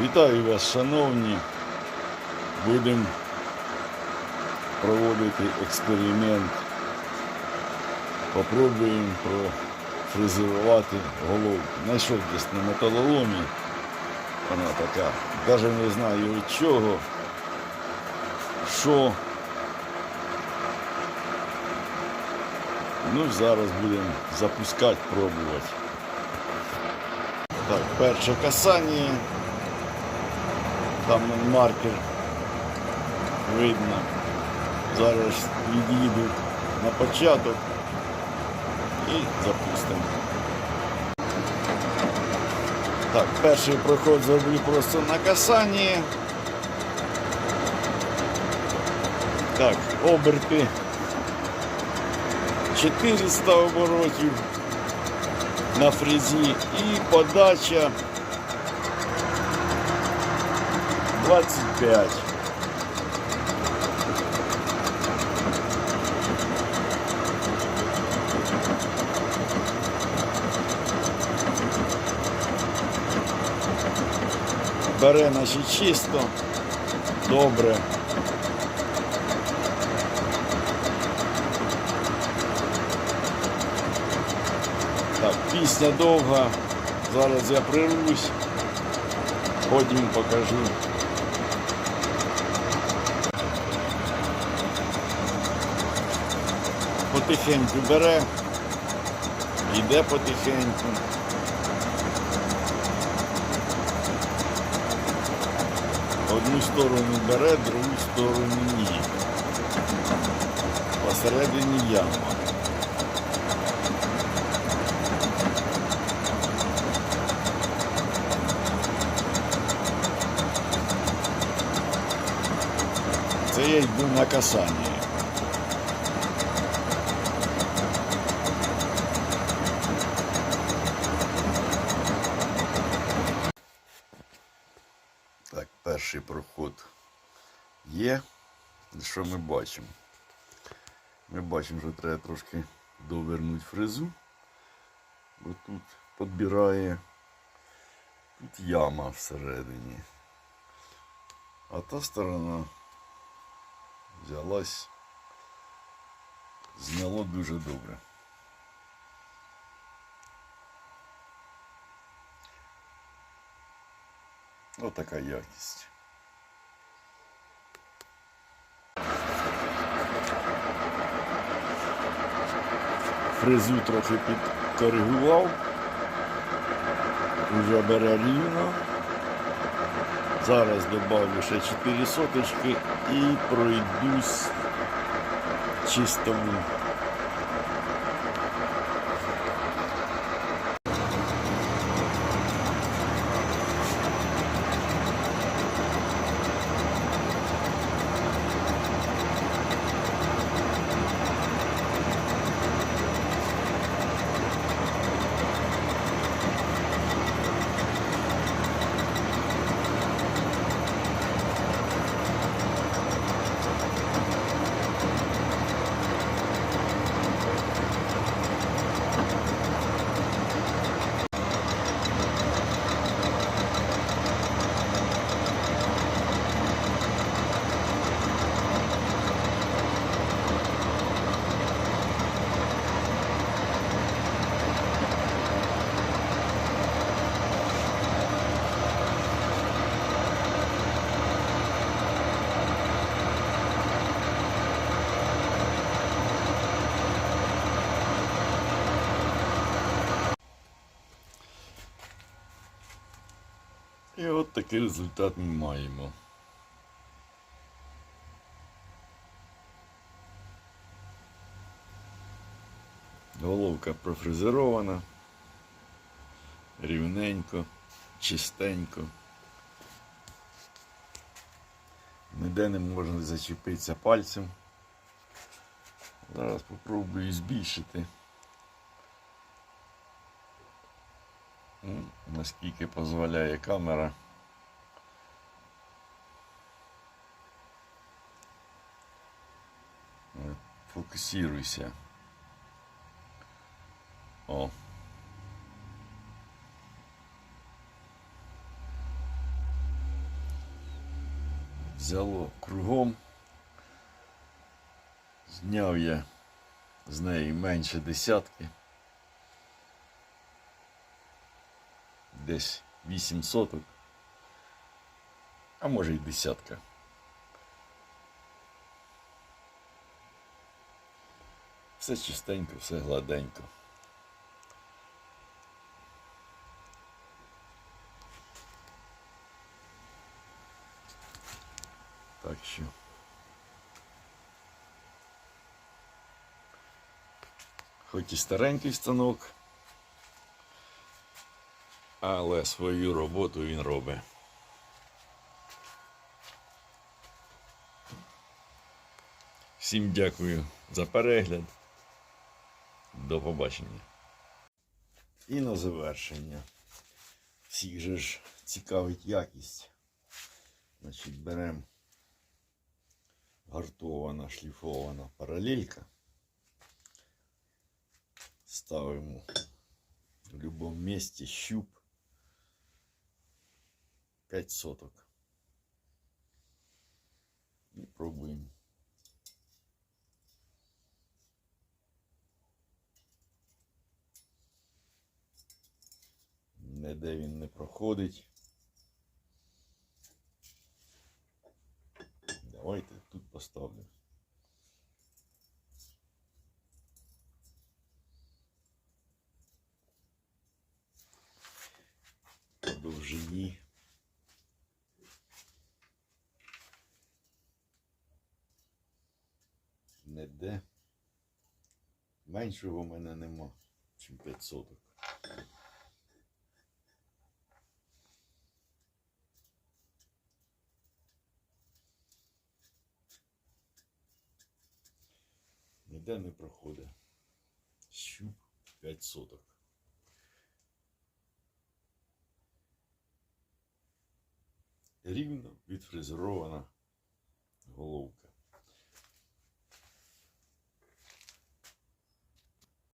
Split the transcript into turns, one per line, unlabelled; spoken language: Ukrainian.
Вітаю вас, шановні. Будемо проводити експеримент. Попробуємо профрезерувати голову. Знайшов десь на металоломі. Вона така. Навіть не знаю від чого. Що. Ну, зараз будемо запускати, пробувати. Так, перше касання. Там маркер видно. Зараз від'їду на початок і запустимо. Так, перший проход зроблю просто на касанні. Так, оберти 400 оборотів на фрезі і подача 25. Бере наші чисто, добре. Так, пісня довга. Зараз я прирвусь, потім покажу. Потихеньку бере, йде потихеньку. Одну сторону бере, другу сторону ні. Посередині яма. Це я йду на касання. Так, перший проход є. Що ми бачимо? Ми бачимо, що треба трошки довернути фрезу. Бо тут підбирає тут яма всередині. А та сторона взялась, зняло дуже добре. Отака якість. Фрезу трохи підкоригував. Уже бере рівно. Зараз добавлю ще 4 соточки і пройдусь чистому. І от такий результат ми маємо. Головка профрезерована, рівненько, чистенько. Ніде не можна зачепитися пальцем. Зараз спробую збільшити. Ну, наскільки дозволяє камера. Фокусируйся. О. взяло кругом. Зняв я з неї менше десятки. Десь 8 соток. А може й десятка. Все чистенько, все гладенько. Так що. Хоч і старенький станок, але свою роботу він робить. Всім дякую за перегляд. До побачення. І на завершення. Всіх же ж цікавить якість. Значить, беремо гартована, шліфована паралелька. Ставимо в будь-якому місці щуп 5 соток. І пробуємо. Ніде він не проходить. Давайте тут поставлю. По. Ніде. Меншого в мене нема, чим 5 соток. Ніде не проходить. Щуп 5 соток. Рівно відфрезерована головка.